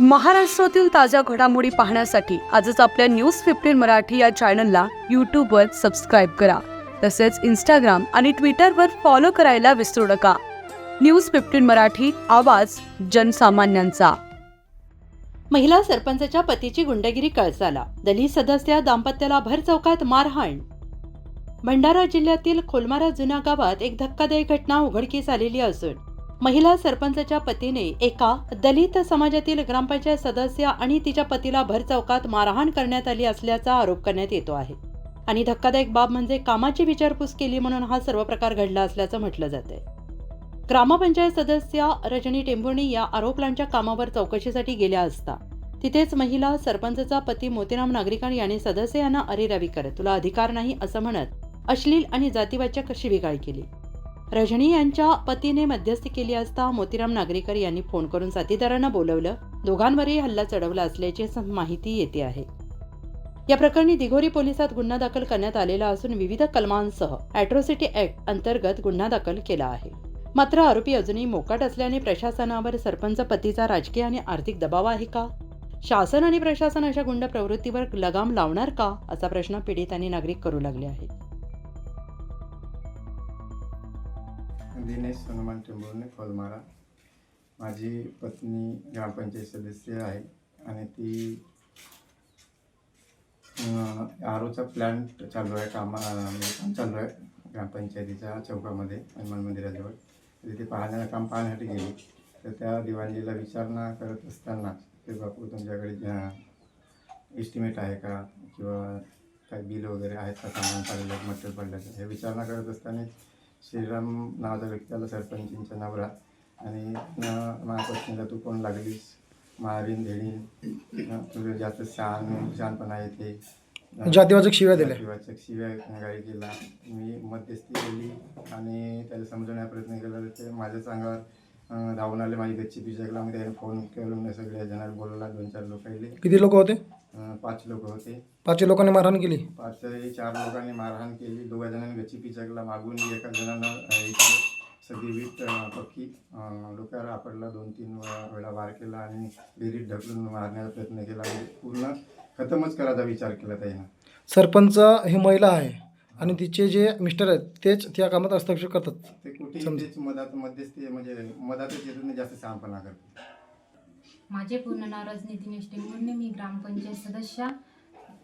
महाराष्ट्रातील ताज्या घडामोडी पाहण्यासाठी आजच आपल्या न्यूज फिफ्टीन मराठी या चॅनलला यूट्यूबवर सबस्क्राईब करा. तसेच इंस्टाग्राम आणि ट्विटरवर फॉलो करायला विसरू नका. न्यूज फिफ्टीन मराठी आवाज जनसामान्यांचा. महिला सरपंचाच्या पतीची गुंडगिरी कळसाला. दलित सदस्य दाम्पत्याला भर चौकात मारहाण. भंडारा जिल्ह्यातील खोलमारा जुन्या गावात एक धक्कादायक घटना उघडकीस आलेली असून महिला सरपंचाच्या पतीने एका दलित समाजातील ग्रामपंचायत सदस्य आणि तिच्या पतीला भर चौकात मारहाण करण्यात आली असल्याचा आरोप करण्यात येतो आहे. आणि धक्कादायक बाब म्हणजे कामाची विचारपूस केली म्हणून हा सर्व प्रकार घडला असल्याचं म्हटलं जात आहे ग्रामपंचायत सदस्य रजनी टेंभुर्णी या आरोपलांच्या कामावर चौकशीसाठी गेल्या असता तिथेच महिला सरपंचचा पती मोतीराम नागरिकांनी याने सदस्य यांना अरेरावी करत तुला अधिकार नाही असं म्हणत अश्लील आणि जातीवाचक शिवीगाळ केली? रजनी यांच्या पतीने मध्यस्थी केली असता मोतीराम नागरीकर यांनी फोन करून साथीदारांना बोलवलं. दोघांवरही हल्ला चढवला असल्याची माहिती येते आहे. या प्रकरणी दिघोरी पोलिसात गुन्हा दाखल करण्यात आलेला असून विविध कलमांसह अॅट्रोसिटी ऍक्ट अंतर्गत गुन्हा दाखल केला आहे. मात्र आरोपी अजूनही मोकाट असल्याने प्रशासनावर सरपंच पतीचा राजकीय आणि आर्थिक दबाव आहे का? शासन आणि प्रशासन अशा गुंड प्रवृत्तीवर लगाम लावणार का? असा प्रश्न पीडित आणि नागरिक करू लागले आहेत. दिनेश हनुमान टेंबुर्णे खोलमारा माझी पत्नी ग्रामपंचायत सदस्य आहे आणि ती आरोचा प्लॅन्ट चालू आहे कामा म्हणजे काम चालू आहे ग्रामपंचायतीच्या चौकामध्ये हनुमान मंदिराजवळ. तिथे पाहण्या काम पाहण्यासाठी गेली. तर त्या दिवाणजीला विचारणा करत असताना ते बापू तुमच्याकडे एस्टिमेट आहे का? किंवा काय बिल वगैरे आहेत का? सामान पडलं मटेरियल पडलं हे विचारणा करत असताना श्रीराम नावाचा व्यक्ती त्याला सरपंचींचा नवरा. आणि न- माझ्या पत्नीला तू कोण लागलीस? मारीन धेडीन? अं, तुझं जास्त शहाण शहाणपणा येते. जातीवाचक शिव्या दिल्या. जातीवाचक शिव्या गाडी केला मी मध्यस्थी केली आणि त्याला समजवण्याचा प्रयत्न केला. तर ते माझ्याच अंगावर अं, धावून आले माझी गच्ची पिचकला मग त्याने फोन करून सगळ्या जणांना बोलवला दोन चार लोक आले किती लोक होते? पाच लोक होते. पाचशे लोकांनी मारहाण केली? पाचही चार लोकांनी मारहाण केली. दोघा जणांनी गच्ची पिचकला मागून एका जणांना सगळी वीट पक्की डोक्यावर आपडला दोन तीन वेळा वार केला आणि विहिरीत ढकलून मारण्याचा प्रयत्न केला. पूर्ण खतमच करायचा विचार केला त्यानं. सरपंच ही महिला आहे. आणि तिचे जे मिस्टर आहेत तेच त्या कामात हस्तक्षेप करतात. ते समजा. मध्यस्थी म्हणजे जास्त शहाणपणा माझे पूर्ण नाव रजनी दिनेश टेंभुर्णे मी ग्रामपंचायत सदस्य.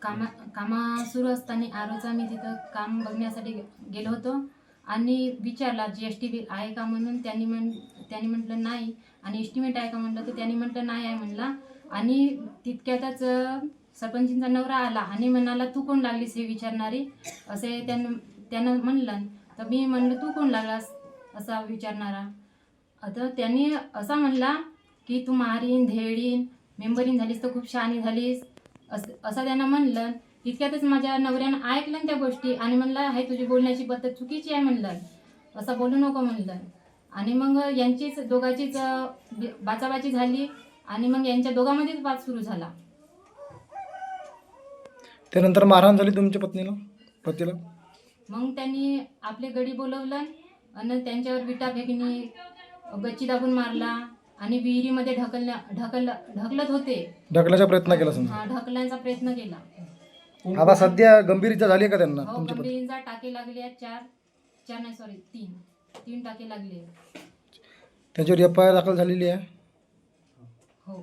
कामा कामा सुरू असताना आरोचा मी तिथं काम बघण्यासाठी गे- गेलो होतो. आणि विचारला जी एस टी बिल आहे का? म्हणून त्यांनी म्हण त्यांनी म्हटलं नाही. आणि एस्टिमेट आहे का म्हटलं तर त्यांनी म्हटलं नाही आहे म्हणला. आणि तितक्यातच अं, सरपंचींचा नवरा आला आणि म्हणाला तू कोण लागलीस हे विचारणारी? असे त्यानं त्यानं म्हणलं. तर मी म्हणलं तू कोण लागलास? असा विचारणारा. आता त्यांनी असा म्हणला की तू मारीन धेडीन मेंबरीन झालीस तर खूप शहाणी झालीस. असं असं त्यांना म्हणलं. तितक्यातच माझ्या नवऱ्यानं ऐकलं त्या गोष्टी आणि म्हणलं हे तुझी बोलण्याची पद्धत चुकीची आहे म्हणलं. असं बोलू नको म्हणलं. आणि मग यांचीच दोघांचीच बाचाबाची झाली आणि मग यांच्या दोघांमध्येच वाद सुरू झाला. त्यानंतर मारहाण झाली तुमच्या पत्नीला? पतीला? मग त्यांनी आपले गडी बोलवलं आणि त्यांच्यावर विटा फेकणी गच्ची दाबून मारला आणि विहिरीमध्ये ढकलल्या ढकल ढकलत होते. ढकलाचा प्रयत्न केला समजा? हा ढकलण्याचा प्रयत्न केला. आता सध्या गंभीर इजा झाली आहे का त्यांना हो तुमच्या पती? गंभीरचा टाके लागले आहेत चार चार नाही सॉरी तीन तीन टाके लागले. त्यांच्यावर एफ आय आर दाखल झालेली आहे? हो.